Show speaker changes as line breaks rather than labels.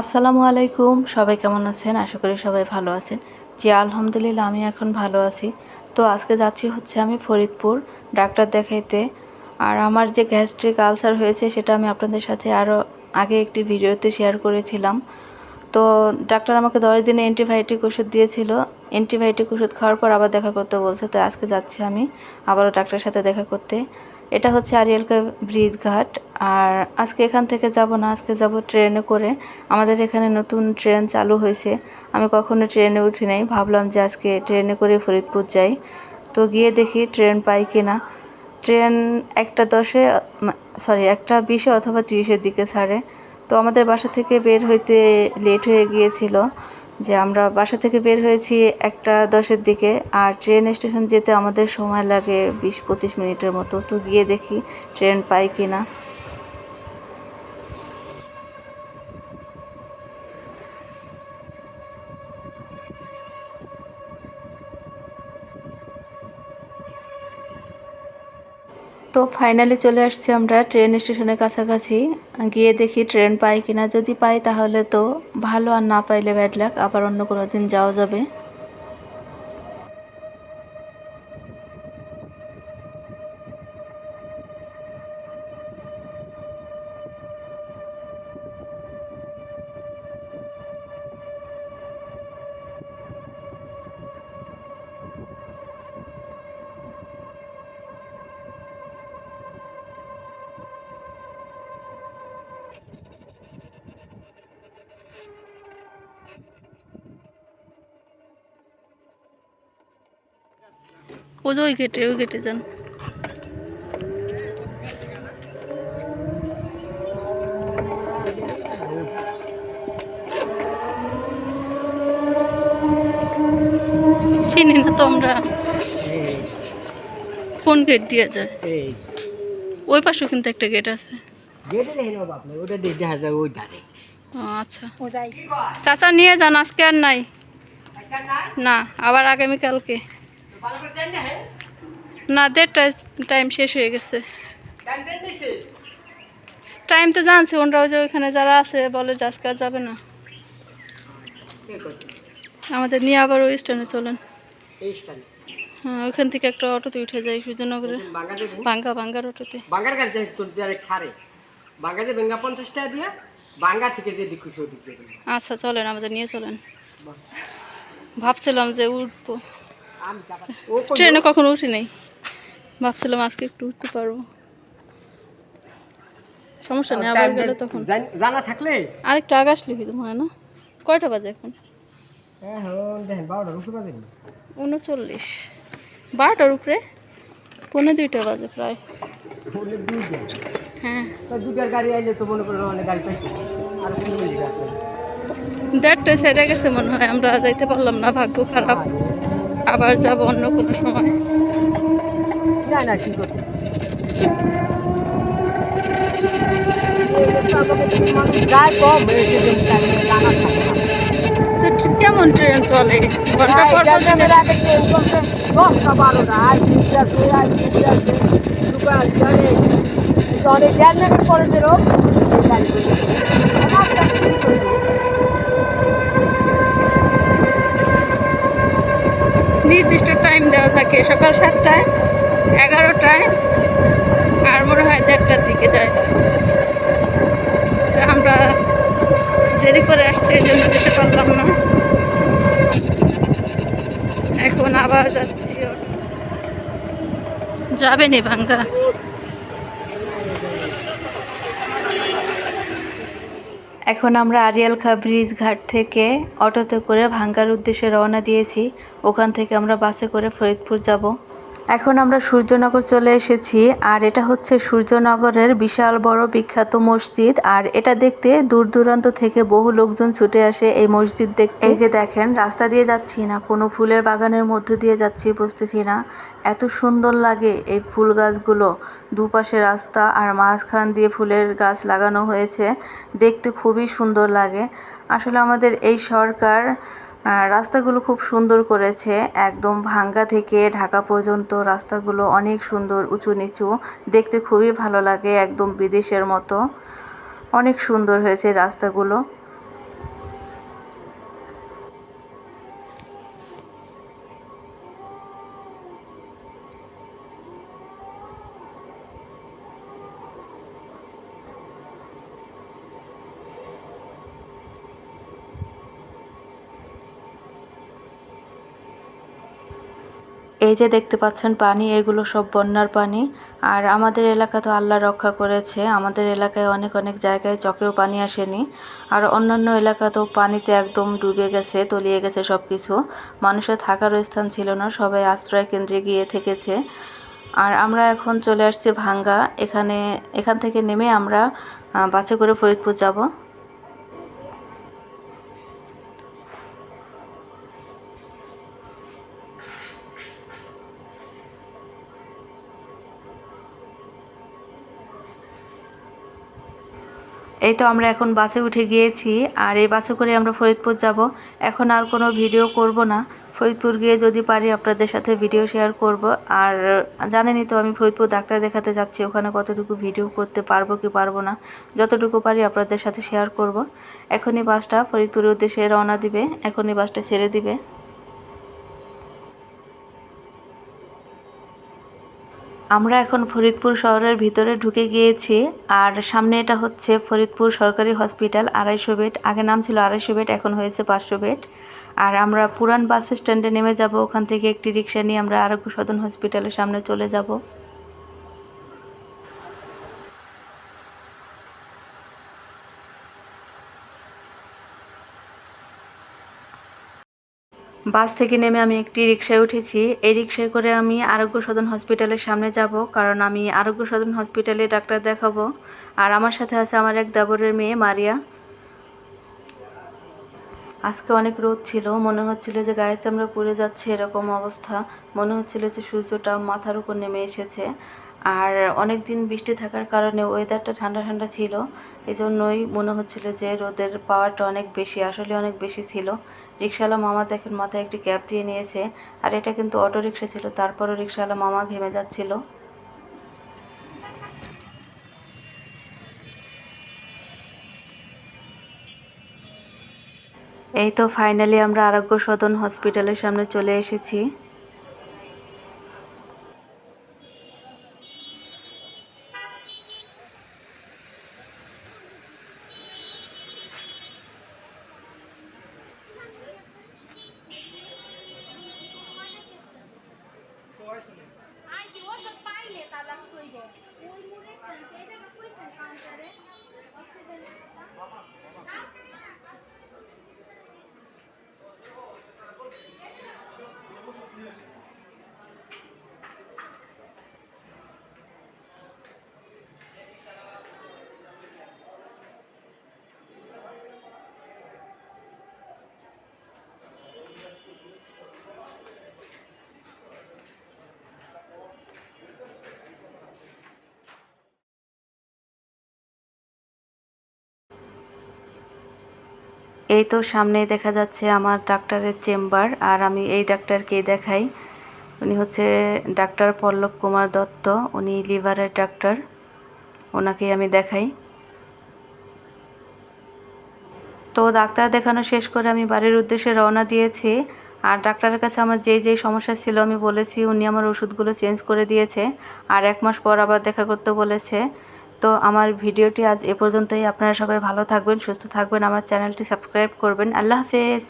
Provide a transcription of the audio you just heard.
আসসালামু আলাইকুম। সবাই কেমন আছেন? আশা করি সবাই ভালো আছেন। জি, আলহামদুলিল্লাহ, আমি এখন ভালো আছি। তো আজকে যাচ্ছি হচ্ছে আমি ফরিদপুর ডাক্তার দেখাইতে। আর আমার যে গ্যাস্ট্রিক আলসার হয়েছে সেটা আমি আপনাদের সাথে আরও আগে একটি ভিডিওতে শেয়ার করেছিলাম। তো ডাক্তার আমাকে দশ দিনে অ্যান্টিবায়োটিক ওষুধ দিয়েছিল। অ্যান্টিবায়োটিক ওষুধ খাওয়ার পর আবার দেখা করতে বলছে। তো আজকে যাচ্ছি আমি আবারও ডাক্তারের সাথে দেখা করতে। এটা হচ্ছে আরিয়ালকা ব্রিজ ঘাট। আর আজকে এখান থেকে যাব না, আজকে যাব ট্রেনে করে। আমাদের এখানে নতুন ট্রেন চালু হয়েছে। আমি কখনো ট্রেনে উঠি নাই, ভাবলাম যে আজকে ট্রেনে করে ফরিদপুর যাই। তো গিয়ে দেখি ট্রেন পাই কিনা। ট্রেন একটা দশে সরি একটা বিশে অথবা তিরিশের দিকে ছাড়ে। তো আমাদের বাসা থেকে বের হইতে লেট হয়ে গিয়েছিল। যে আমরা বাসা থেকে বের হয়েছি একটা দশের দিকে, আর ট্রেন স্টেশন যেতে আমাদের সময় লাগে বিশ পঁচিশ মিনিটের মতো। তো গিয়ে দেখি ট্রেন পাই কি না তো ফাইনালি চলে আসছি আমরা ট্রেন স্টেশনের কাছাকাছি। গিয়ে দেখি ট্রেন পাই কিনা। যদি পাই তাহলে তো ভালো, আর না পাইলে ব্যাড লাক আবার অন্য কোনো দিন যাওয়া যাবে। ও যে ওই গেটে ওই গেটে যান। চিনি না তো আমরা।
এই
কোন গেট দিয়ে যায়? ওই পাশেও কিন্তু একটা গেট আছে। আচ্ছা। চাচা নিয়ে যান আজকে আর নাই? না আবার আগামীকালকে। না দেড়টা টাইম শেষ হয়ে গেছে। টাইম তো জানছি ওনরাও যে ওইখানে যারা আছে বলে যে আজকে যাবে না। আমাদের নিয়ে আবার ওই স্ট্যান্ডে চলেন। হ্যাঁ ওইখান থেকে একটা অটোতে উঠে যাই সূর্যনগরে
বাঙ্গা
বাঙ্গার অটোতে।
বাঙ্গার কাছে তোর ডাইরেক্ট ছাড়ে। বাঙ্গা যে বেঙ্গা পঞ্চাশ টাকা দিয়া বাঙ্গা থেকে যে দিক।
আচ্ছা চলেন আমাদের নিয়ে চলেন। ভাবছিলাম যে উঠবো। ট্রেনে কখনো উঠি নাই। ভাবছিলাম আজকে একটু উঠতে পারব। সমস্যা নেই আবার গেলে তখন।
জানা থাকলে?
আরেকটু আগে আসলে হইতো মনে না? কয়টা বাজে এখন? উনচল্লিশ। বারোটার উপরে? পৌনে দুইটা বাজে প্রায়। হ্যাঁ।
গাড়ি আইলে তো মনে অনেক গাড়ি পাইছি। আর
সেরে গেছে মনে হয় আমরা যাইতে পারলাম না ভাগ্য খারাপ। আবার যাব অন্য কোনো সময়।
না না
তো ঠিক কেমন ট্রেন চলে? ঘণ্টা পর পর
দশটা বারোটা। আর সিট আর সিট অনেক অনেক পরে বেরো
নির্দিষ্ট টাইম দেওয়া থাকে, সকাল সাতটায়, এগারোটায়, আর মনে হয় দেড়টার দিকে যায়। আমরা দেরি করে আসছি, এই জন্য যেতে পারলাম না। এখন আবার যাচ্ছি। যাবে নি ভাঙ্গা এখন আমরা আরিয়ালখা ব্রিজ ঘাট থেকে অটোতে করে ভাঙ্গার উদ্দেশ্যে রওনা দিয়েছি। ওখান থেকে আমরা বাসে করে ফরিদপুর যাব। এখন আমরা সূর্যনগর চলে এসেছি, আর এটা হচ্ছে সূর্যনগরের বিশাল বড় বিখ্যাত মসজিদ, আর এটা দেখতে দূর দূরান্ত থেকে বহু লোকজন ছুটে আসে এই মসজিদ দেখতে। এই যে দেখেন, রাস্তা দিয়ে যাচ্ছি না, কোনো ফুলের বাগানের মধ্যে দিয়ে যাচ্ছি বুঝতেছি না। এত সুন্দর লাগে এই ফুল গাছগুলো, দুপাশে রাস্তা আর মাঝখান দিয়ে ফুলের গাছ লাগানো হয়েছে, দেখতে খুবই সুন্দর লাগে। আসলে আমাদের এই সরকার রাস্তাগুলো খুব সুন্দর করেছে। একদম ভাঙ্গা থেকে ঢাকা পর্যন্ত রাস্তাগুলো অনেক সুন্দর, উঁচু নিচু। দেখতে খুবই ভালো লাগে, একদম বিদেশের মতো। অনেক সুন্দর হয়েছে রাস্তাগুলো। এই যে দেখতে পাচ্ছেন পানি, এগুলো সব বন্যার পানি। আর আমাদের এলাকা তো আল্লাহ রক্ষা করেছে। আমাদের এলাকায় অনেক অনেক জায়গায় চকেও পানি আসেনি। আর অন্যান্য এলাকা তো পানিতে একদম ডুবে গেছে, তলিয়ে গেছে সব কিছু মানুষের থাকারও স্থান ছিল না, সবাই আশ্রয় কেন্দ্রে গিয়ে থেকেছে। আর আমরা এখন চলে আসছি ভাঙ্গা। এখানে, এখান থেকে নেমে আমরা বাসে করে ফরিদপুর যাব। এই তো আমরা এখন বাসে উঠে গিয়েছি, আর এই বাসে করে আমরা ফরিদপুর যাব। এখন আর কোনো ভিডিও করব না। ফরিদপুর গিয়ে যদি পারি আপনাদের সাথে ভিডিও শেয়ার করব। আর জানেনই তো আমি ফরিদপুর ডাক্তার দেখাতে যাচ্ছি, ওখানে কতটুকু ভিডিও করতে পারব কি পারব না, যতটুকু পারি আপনাদের সাথে শেয়ার করব। এখনই বাসটা ফরিদপুরের উদ্দেশ্যে রওনা দিবে, এখনই বাসটা ছেড়ে দিবে। আমরা এখন ফরিদপুর শহরের ভিতরে ঢুকে গিয়েছি, আর সামনে এটা হচ্ছে ফরিদপুর সরকারি হসপিটাল, আড়াইশো বেড। আগে নাম ছিল আড়াইশো বেড, এখন হয়েছে পাঁচশো বেড। আর আমরা পুরান বাস স্ট্যান্ডে নেমে যাব, ওখান থেকে একটি রিক্সা নিয়ে আমরা আরোগ্য সদন হসপিটালের সামনে চলে যাব। বাস থেকে নেমে আমি একটি রিক্সায় উঠেছি। এই রিক্সায় করে আমি আরোগ্য সদন হসপিটালের সামনে যাব, কারণ আমি আরোগ্য সদন হসপিটালে ডাক্তার দেখাবো। আর আমার সাথে আছে আমার এক দাবরের মেয়ে, মারিয়া। আজকে অনেক রোদ ছিল, মনে হচ্ছিল যে গায়ের চামড়া পুড়ে যাচ্ছে, এরকম অবস্থা। মনে হচ্ছিল যে সূর্যটা মাথার উপর নেমে এসেছে। আর অনেক দিন বৃষ্টি থাকার কারণে ওয়েদারটা ঠান্ডা ঠান্ডা ছিল। এই জন্যই মনে হচ্ছিল যে রোদের পাওয়ারটা অনেক বেশি, আসলে অনেক বেশি ছিল। রিক্সাওয়ালা মামা দেখেন মাথায় একটি ক্যাপ দিয়ে নিয়েছে, আর এটা কিন্তু অটো রিক্সা ছিল, তারপরও রিক্সাওয়ালা মামা ঘেমে যাচ্ছিল। এই তো ফাইনালি আমরা আরোগ্য সদন হসপিটালের সামনে চলে এসেছি। এই তো সামনেই দেখা যাচ্ছে আমার ডাক্তারের চেম্বার, আর আমি এই ডাক্তারকে দেখাই। উনি হচ্ছে ডাক্তার পল্লব কুমার দত্ত, উনি লিভারের ডাক্তার। ওনাকেই আমি দেখাই। তো ডাক্তার দেখানো শেষ করে আমি বাড়ির উদ্দেশ্যে রওনা দিয়েছি। আর ডাক্তারের কাছে আমার যেই যেই সমস্যা ছিল আমি বলেছি, উনি আমার ওষুধগুলো চেঞ্জ করে দিয়েছে। আর এক মাস পর আবার দেখা করতে বলেছে। তো আমার ভিডিওটি আজ এ পর্যন্তই। আপনারা সবাই ভালো থাকবেন, সুস্থ থাকবেন। আমার চ্যানেলটি সাবস্ক্রাইব করবেন। আল্লাহ হাফেজ।